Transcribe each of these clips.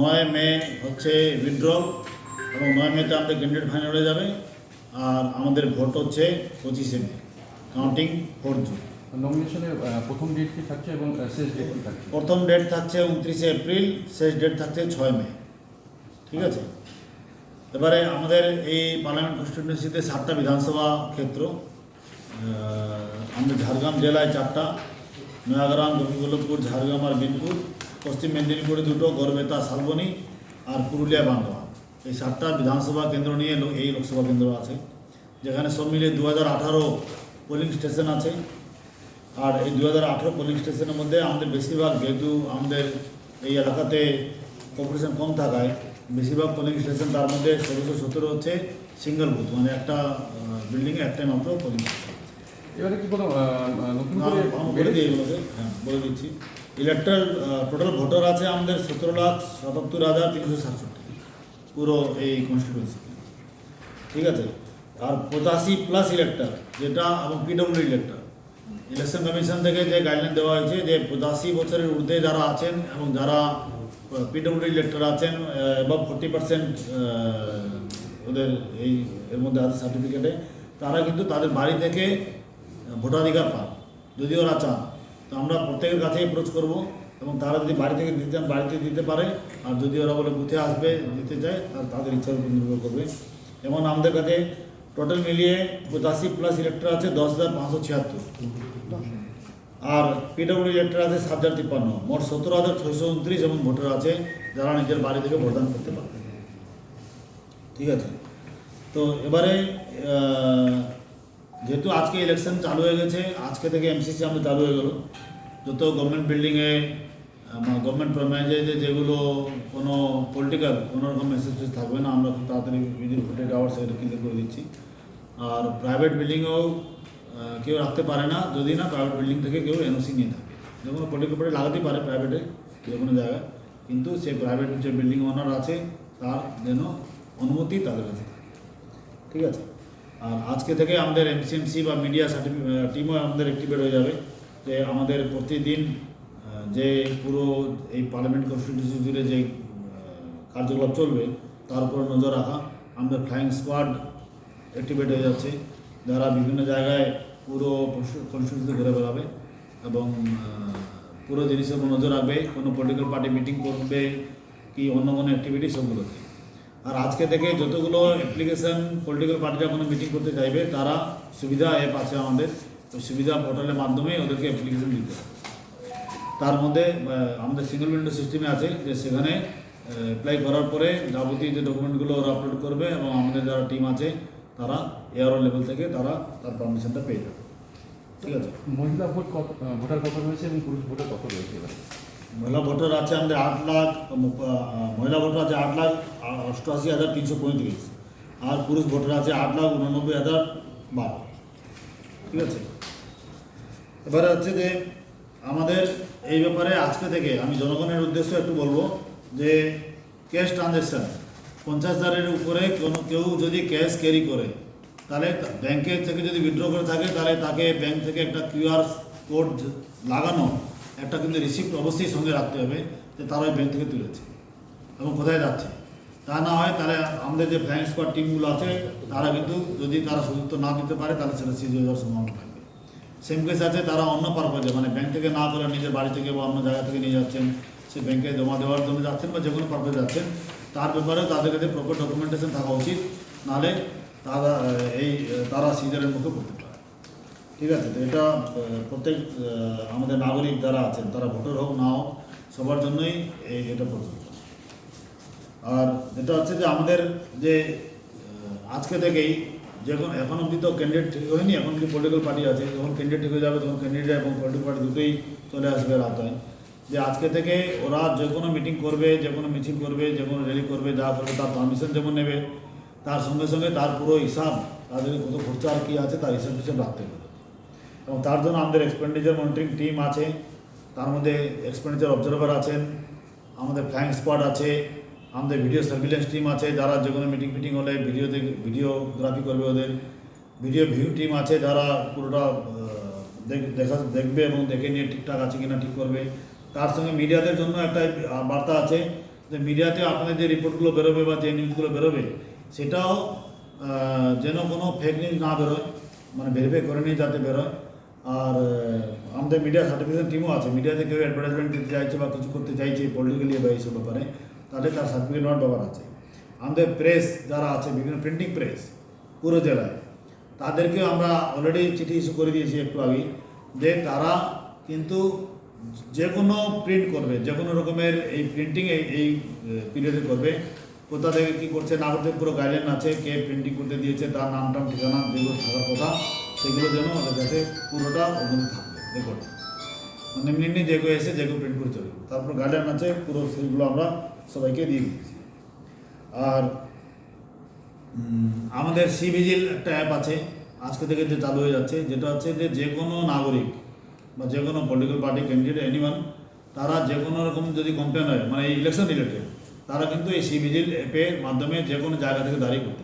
নয় মে হচ্ছে উইথড্রল এবং নয় মেতে আমাদের ক্যান্ডিডেট ফাইনালে যাবে। আর আমাদের ভোট হচ্ছে পঁচিশে মে কাউন্টিং ফোর জুন নমিনেশনের প্রথম ডেট কি থাকছে এবং শেষ ডেট কি থাকছে? প্রথম ডেট থাকছে উনত্রিশে এপ্রিল শেষ ডেট থাকছে ছয় মে। ঠিক আছে? এবারে আমাদের এই পার্লামেন্ট কনস্টিটিউন্সিতে সাতটা বিধানসভা ক্ষেত্র আমাদের ঝাড়গ্রাম জেলায় চারটা নয়াগ্রাম গোপীবল্লভপুর ঝাড়গ্রাম আর বিনপুর। পশ্চিম মেদিনীপুরে দুটো গড়বেতা শালবনী আর পুরুলিয়া বান্দোয়া এই সাতটা বিধানসভা কেন্দ্র নিয়ে এই লোকসভা কেন্দ্র আছে যেখানে সব মিলিয়ে দু হাজার আঠারো পোলিং স্টেশন আছে। আর এই দু হাজার আঠেরো পোলিং স্টেশনের মধ্যে আমাদের বেশিরভাগ যেহেতু আমাদের এই এলাকাতে পপুলেশন কম থাকায় বেশিরভাগ পোলিং স্টেশন তার মধ্যে ষোলোশো সতেরো হচ্ছে সিঙ্গেল বুথ মানে একটা বিল্ডিংয়ে একটাই মাত্র পোলিং স্টেশন এবারে কি বলে দিই হ্যাঁ বলে দিচ্ছি। ইলেকট্রাল টোটাল ভোটার আছে আমাদের সতেরো লাখ সাতাত্তর হাজার তিনশো সাতষট্টি, পুরো এই কনস্টিটিউন্সি ঠিক আছে? আর পঁচাশি প্লাস ইলেক্টর যেটা এবং পিডব্লিউ ইলেক্টর ইলেকশন কমিশন থেকে যে গাইডলাইন দেওয়া হয়েছে যে পঁচাশি বছরের ঊর্ধ্বে যারা আছেন এবং যারা পিডব্লিউ ইলেক্টর আছেন এবং ফোর্টি পার্সেন্ট ওদের এই, এর মধ্যে আছে সার্টিফিকেটে তারা কিন্তু তাদের বাড়ি থেকে ভোটাধিকার পান। যদি ওরা চান। তো আমরা প্রত্যেকের কাছে অ্যাপ্রোচ করব এবং তারা যদি বাড়ি থেকে দিতে চান বাড়িতে দিতে পারে, আর যদি ওরা বলে বুথে আসবে, দিতে চায় আর তাদের ইচ্ছার উপর নির্ভর করবে। যেমন আমাদের কাছে টোটাল মিলিয়ে পঁচাশি প্লাস ইলেক্টর আছে, দশ হাজার পাঁচশো ছিয়াত্তর। আর পিডব্লিউ ইলেক্টর আছে সাত হাজার তিপ্পান্ন। মোট সতেরো হাজার ছয়শো উনত্রিশ এবং ভোটার আছে যারা নিজের বাড়ি থেকে ভোটদান করতে পারবে। ঠিক আছে? তো এবারে যেহেতু আজকে ইলেকশন চালু হয়ে গেছে, আজকে থেকে এমসিসি আমাদের চালু হয়ে গেল। যত গভর্নমেন্ট বিল্ডিংয়ে গভর্নমেন্ট প্রমাইজে যেগুলো কোনো পলিটিক্যাল কোনো রকম মেসেজ থাকবে না, আমরা খুব তাড়াতাড়ি উইদিন ফোর্টি আওয়ার সেটা ক্লিয়ার করে দিচ্ছি। আর প্রাইভেট বিল্ডিংয়েও কেউ রাখতে পারে না। যদি না প্রাইভেট বিল্ডিং থেকে কেউ এনওসি নিয়ে থাকে। যে কোনো পলিটিক্যাল পার্টি লাগাতেই পারে প্রাইভেটে যে কোনো জায়গায়। কিন্তু সেই প্রাইভেট যে বিল্ডিং ওনার আছে, তার যেন অনুমতি তাদের কাছে ঠিক আছে? আর আজকে থেকে আমাদের এমসিএমসি বা মিডিয়া সার্টিফিকেট টিমও আমাদের অ্যাক্টিভেট হয়ে যাবে। যে আমাদের প্রতিদিন যে পুরো এই পার্লামেন্ট কনস্টিটিউশন জুড়ে যে কার্যকলাপ চলবে, তার উপর নজর রাখা। আমাদের ফ্লাইং স্কোয়াড অ্যাক্টিভেট হয়ে যাচ্ছে, যারা বিভিন্ন জায়গায় পুরো কনস্টিটিউশন ঘুরে বেড়াবে এবং পুরো জিনিসের উপর নজর রাখবে। কোনো পলিটিক্যাল পার্টি মিটিং করবে, কি অন্য কোনো অ্যাক্টিভিটি সবগুলোতে। আর আজকে থেকে যতগুলো অ্যাপ্লিকেশন পলিটিক্যাল পার্টিরা কোনো মিটিং করতে চাইবে, তারা সুবিধা অ্যাপ আছে আমাদের। ওই সুবিধা পোর্টালের মাধ্যমে ওদেরকে অ্যাপ্লিকেশন দিতে তার মধ্যে আমাদের সিঙ্গেল উইন্ডো সিস্টেমে আছে যে সেখানে অ্যাপ্লাই করার পরে যাবতীয় যে ডকুমেন্টগুলো ওরা আপলোড করবে এবং আমাদের যারা টিম আছে, তারা এআরও লেভেল থেকে তারা তার পারমিশনটা পেয়ে যাবে। ঠিক আছে? মহিলা ভোট ভোটার কত রয়েছে এবং পুরুষ ভোটার কত রয়েছে মহিলা ভোটার আছে আমাদের আট লাখ, মহিলা ভোটার আছে আট লাখ অষ্টআশি হাজার তিনশো পঁয়ত্রিশ। আর পুরুষ ভোটার আছে আট লাখ উননব্বই হাজার বারো। ঠিক আছে? এবারে হচ্ছে যে আমাদের এই ব্যাপারে আজকে থেকে আমি জনগণের উদ্দেশ্যে একটু বলব যে ক্যাশ ট্রানজ্যাকশান পঞ্চাশ হাজারের উপরে কোনো কেউ যদি ক্যাশ ক্যারি করে, তাহলে ব্যাংকের থেকে যদি উইথড্র করে থাকে, তাহলে তাকে ব্যাংক থেকে একটা কিউআর কোড লাগানো একটা কিন্তু রিসিপ্ট অবশ্যই সঙ্গে রাখতে হবে যে তারা ওই ব্যাংক থেকে তুলেছে এবং কোথায় যাচ্ছে। তা না হয় তাহলে আমাদের যে ফ্লাইং স্কোয়াড টিমগুলো আছে, তারা কিন্তু যদি তারা সুযুক্ত না দিতে পারে, তাহলে সেটা সিজ হয়ে যাওয়ার সম্ভাবনা থাকবে। সেম কেস আছে, তারা অন্য পারপাজে মানে ব্যাংক থেকে না করে নিজের বাড়ি থেকে বা অন্য জায়গা থেকে নিয়ে যাচ্ছেন, সে ব্যাংকে জমা দেওয়ার জন্য যাচ্ছেন বা যে কোনো পারপাজে যাচ্ছেন, তার ব্যাপারেও তাদের কাছে প্রপার ডকুমেন্টেশন থাকা উচিত। নাহলে তারা, এই, তারা সিজারের মুখে পড়তে পারে। ঠিক আছে, তো এটা প্রত্যেক আমাদের নাগরিক যারা আছেন, তারা ভোটার হোক, না হোক, সবার জন্যই এই এটা প্রযোজ্য। আর যেটা হচ্ছে যে আমাদের যে আজকে থেকেই যখন, এখন অবধি তো ক্যান্ডিডেট ঠিক হয়নি, এখন অবধি পলিটিক্যাল পার্টি আছে, যখন ক্যান্ডিডেট ঠিক হয়ে যাবে, তখন ক্যান্ডিডেট এবং পলিটিক্যাল পার্টি দুটোই চলে আসবে আওতায় যে আজকে থেকে ওরা যে কোনো মিটিং করবে, যে কোনো মিছিল করবে, যে কোনো র্যালি করবে, যা করবে, তার পারমিশন যেমন নেবে, তার সঙ্গে সঙ্গে তার পুরো হিসাব, তাদের কত খরচা আর কী আছে, তার হিসাব হিসাব রাখতে হবে। এবং তার জন্য আমাদের এক্সপেন্ডিচার মনিটরিং টিম আছে, তার মধ্যে এক্সপেন্ডিচার অবজারভার আছেন, আমাদের ফ্লাইং স্পট আছে, আমাদের ভিডিও সার্ভিলেন্স টিম আছে, যারা যে কোনো মিটিং ফিটিং হলে ভিডিও ভিডিওগ্রাফি করবে ওদের। ভিডিও ভিউ টিম আছে যারা পুরোটা দেখা দেখবে এবং দেখে নিয়ে ঠিকঠাক আছে কিনা ঠিক করবে। তার সঙ্গে মিডিয়াদের জন্য একটা বার্তা আছে যে মিডিয়াতে আপনাদের যে রিপোর্টগুলো বেরোবে বা যে নিউজগুলো বেরোবে, সেটাও যেন কোনো ফেক নিউজ না বেরোয় মানে ভেরিফাই করে নিয়ে যাতে বেরোয়। আর আমাদের মিডিয়া সার্টিফিকেশন টিমও আছে। মিডিয়াতে কেউ অ্যাডভার্টাইজমেন্ট দিতে চাইছে বা কিছু করতে চাইছে পলিটিক্যালি বা এইসব ব্যাপারে তাহলে তার সার্টিফিকেট নেওয়ার ব্যাপার আছে। আমাদের প্রেস যারা আছে, বিভিন্ন প্রিন্টিং প্রেস পুরো জেলায়, তাদেরকে আমরা অলরেডি চিঠি ইস্যু করে দিয়েছি একটু আগে যে তারা কিন্তু যে কোনো প্রিন্ট করবে, যে কোনো রকমের এই প্রিন্টিং এই পিরিয়ডে করবে। কোথা থেকে কী করছে না করতে পুরো গাইডলাইন আছে, কে প্রিন্টিং করতে দিয়েছে, তার নাম টাম ঠিকানা, যেগুলো থাকার কথা। সেগুলো যেন ওদের কাছে পুরোটা ওর থাকবে রেকর্ড মানে এমনি এমনি যে এসে যে কেউ প্রিন্ট করে চলবে। তারপর গাইডলাইন আছে, পুরো সেগুলো আমরা সবাইকে দিয়ে দিয়েছি আর আমাদের সি ভিজিল একটা অ্যাপ আছে, আজকে থেকে যে চালু হয়ে যাচ্ছে, যেটা হচ্ছে যে যে কোনো নাগরিক বা যে কোনো পলিটিক্যাল পার্টি ক্যান্ডিডেট এনিওয়ান তারা যে কোনো রকম যদি কমপ্লেন হয় মানে ইলেকশন রিলেটেড তারা কিন্তু এই সি ভিজিল অ্যাপের মাধ্যমে যে কোনো জায়গা থেকে দাঁড়িয়ে করতে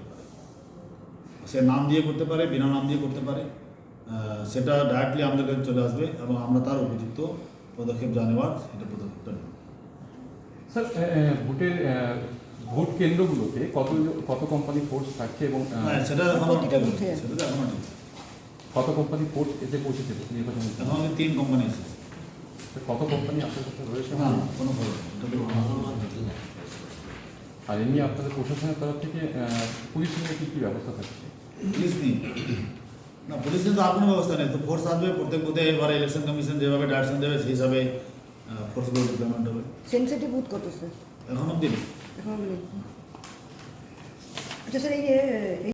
সে নাম দিয়ে করতে পারে বিনা নাম দিয়ে করতে পারে সেটা ডাইরেক্টলি আমাদের কাছে চলে আসবে এবং আমরা তার উপযুক্ত পদক্ষেপ জানেবার সেটা পদক্ষেপটা নেব। স্যার ভোটের ভোট কেন্দ্রগুলোতে কত কত কোম্পানি ফোর্স থাকছে এবং হ্যাঁ সেটা এখনও সেটা এখনও কত কোম্পানি ফোর্স এসে পৌঁছেছে নির্বাচন এখন আমাদের তিন কোম্পানি এসেছে কত কোম্পানি আপনার কাছে রয়েছে? না কোনো আর এমনি আপনাদের প্রশাসনের তরফ থেকে পুলিশ নিয়ে কী কী ব্যবস্থা থাকছে? পুলিশ নেই না পুলিশ নিয়ে তো আর কোনো ব্যবস্থা নেই তো ফোর্স আসবে প্রত্যেক বুথে এবার ইলেকশন কমিশন যেভাবে ডাইরেকশন দেবে সেই হিসাবে ফোর্সগুলো ডিপ্লয়মেন্ট হবে সেন্সিটিভ বুথ কত স্যার এখন অব্দি নেই। এখন নেই। আচ্ছা স্যার এই যে এই